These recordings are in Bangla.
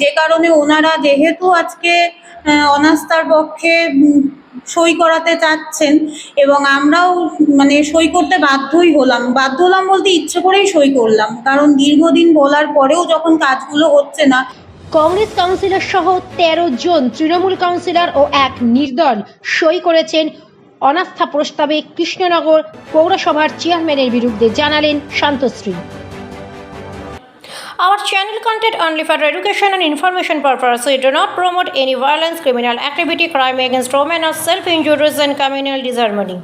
যে কারণে ওনারা যেহেতু আজকে অনাস্থার পক্ষে সই করাতে চাচ্ছেন এবং আমরাও মানে সই করতে বাধ্যই হলাম। বাধ্য হলাম বলতে ইচ্ছে করেই সই করলাম, কারণ দীর্ঘদিন বলার পরেও যখন কাজগুলো হচ্ছে না। কংগ্রেস কাউন্সিলর সহ তেরো জন তৃণমূল কাউন্সিলর ও এক নির্দল সই করেছেন অনাস্থা প্রস্তাবে কৃষ্ণনগর পৌরসভার চেয়ারম্যানের বিরুদ্ধে জানালেন Shantasree. Our channel content only for education and information purpose. We do not promote any violence, criminal activity, crime against women, or self-injuries and communal disharmony.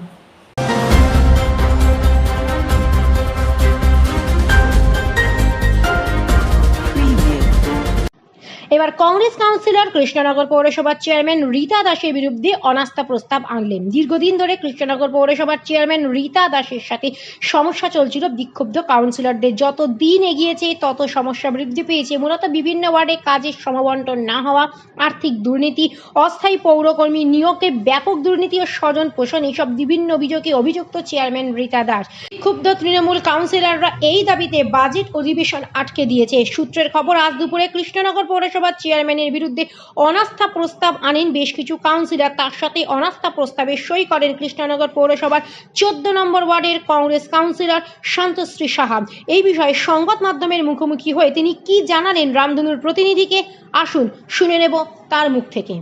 এবার কংগ্রেস কাউন্সিলর কৃষ্ণনগর পৌরসভার চেয়ারম্যান রীতা দাসের বিরুদ্ধে অনাস্থা প্রস্তাব আনলেন। দীর্ঘদিন ধরে কৃষ্ণনগর পৌরসভার চেয়ারম্যান রীতা দাসের সাথে সমস্যা চলছিল বিক্ষুব্ধ কাউন্সিলরদের। যত দিন এগিয়েছে, তত সমস্যা বৃদ্ধি পেয়েছে। মূলত বিভিন্ন ওয়ার্ডে কাজের সমবন্টন না হওয়া, আর্থিক দুর্নীতি, অস্থায়ী পৌরকর্মী নিয়োগে ব্যাপক দুর্নীতি ও স্বজন পোষণ এইসব বিভিন্ন অভিযোগে অভিযুক্ত চেয়ারম্যান রীতা দাস। ক্ষুব্ধ তৃণমূল কাউন্সিলররা এই দাবিতে বাজেট অধিবেশন আটকে দিয়েছে। সূত্রের খবর, আজ দুপুরে কৃষ্ণনগর পৌরসভার চেয়ারম্যানের বিরুদ্ধে অনাস্থা প্রস্তাব আনেন বেশ কিছু কাউন্সিলর। তার সাথে অনাস্থা প্রস্তাবে সই করেন কৃষ্ণনগর পৌরসভার চোদ্দ নম্বর ওয়ার্ডের কংগ্রেস কাউন্সিলর শান্তশ্রী সাহাব এই বিষয়ে সংবাদ মাধ্যমের মুখোমুখি হয়ে তিনি কি জানালেন রামধনুর প্রতিনিধিকে? আসুন শুনে নেব তার মুখ থেকে।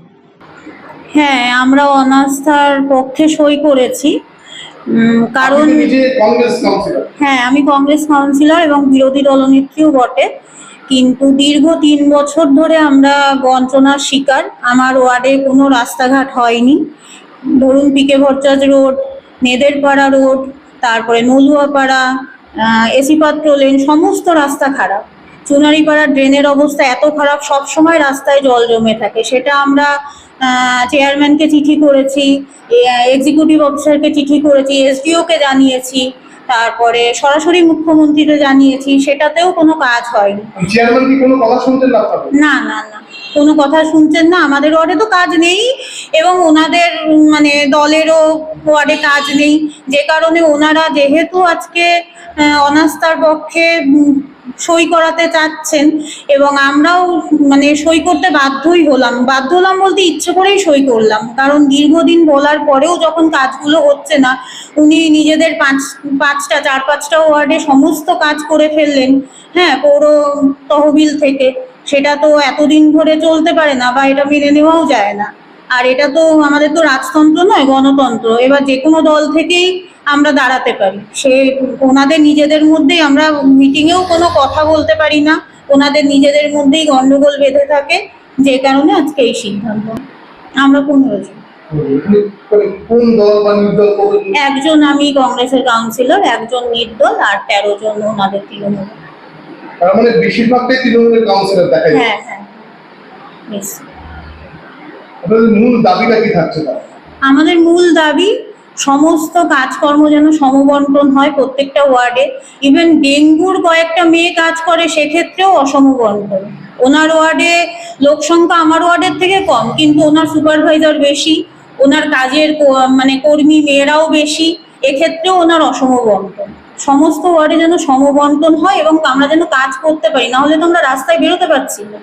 হ্যাঁ আমরা অনাস্থার পক্ষে সই করেছি। উম, কারণ হ্যাঁ আমি কংগ্রেস কাউন্সিলর এবং বিরোধী দলনেত্রীও বটে। কিন্তু দীর্ঘ তিন বছর ধরে আমরা বঞ্চনার শিকার। আমার ওয়ার্ডে কোনো রাস্তাঘাট হয়নি। ধরুন PK Bhattacharya road, Nederpara road, তারপরে নলুয়াপাড়া এসি লেন, সমস্ত রাস্তা খারাপ। চুনারিপাড়ার ড্রেনের অবস্থা এত খারাপ সব সময় রাস্তায় জল জমে থাকে। সেটা আমরা চেয়ারম্যানকে চিঠি করেছি এক্সিকিউটিভ অফিসারকে চিঠি করেছি, এসডিওকে জানিয়েছি। তারপরে সরাসরি মুখ্যমন্ত্রীকে জানিয়েছি সেটাতেও কোনো কাজ হয়নি। চেয়ারম্যান কি কোনো কথা শুনতেন না না না না। কোনো কথা শুনছেন না? আমাদের ওয়ার্ডে তো কাজ নেই এবং ওনাদের মানে দলেরও ওয়ার্ডে কাজ নেই। যে কারণে ওনারা যেহেতু আজকে অনাস্থার পক্ষে সই করাতে চাচ্ছেন এবং আমরাও মানে সই করতে বাধ্যই হলাম। বাধ্য হলাম বলতে ইচ্ছে করেই সই করলাম। কারণ দীর্ঘদিন বলার পরেও যখন কাজগুলো হচ্ছে না, উনি নিজেদের পাঁচ, পাঁচটা, চার, পাঁচটা ওয়ার্ডে সমস্ত কাজ করে ফেললেন হ্যাঁ পৌর তহবিল থেকে। সেটা তো এতদিন ধরে চলতে পারে না বা এটা মেনে নেওয়াও যায় না। আর এটা তো আমাদের তো রাজতন্ত্র নয় গণতন্ত্র। এবার যে কোনো দল থেকেই আমরা দাঁড়াতে পারি। সে ওনাদের নিজেদের মধ্যেই আমরা মিটিংয়েও কোনো কথা বলতে পারি না। ওনাদের নিজেদের মধ্যেই গন্ডগোল বেঁধে থাকে। যে কারণে আজকে এই সিদ্ধান্ত। আমরা পনেরো জন। কোন একজন আমি কংগ্রেসের কাউন্সিলর একজন নির্দল আর তেরো জন ওনাদের তৃণমূল। তার মানে বেশিরভাগটাই তৃণমূলের কাউন্সিলর দেখা যায়। হ্যাঁ হ্যাঁ. আপনাদের মূল দাবিটা কি থাকছে আমাদের মূল দাবি, সমস্ত কাজকর্ম যেন সমবন্টন হয় প্রত্যেকটা ওয়ার্ডে। ইভেন ডেঙ্গুর কয়েকটা মেয়ে কাজ করে, সেক্ষেত্রেও অসমবন্টন। ওনার ওয়ার্ডে লোক সংখ্যা আমার ওয়ার্ডের থেকে কম, কিন্তু ওনার সুপারভাইজার বেশি, ওনার কাজের মানে কর্মী মেয়েরাও বেশি, এক্ষেত্রেও ওনার অসমবন্টন। সমস্ত ওয়ার্ডে যেন সমবন্টন হয় এবং আমরা যেন কাজ করতে পারি না হলে তো আমরা রাস্তায় বেরোতে পারছি না।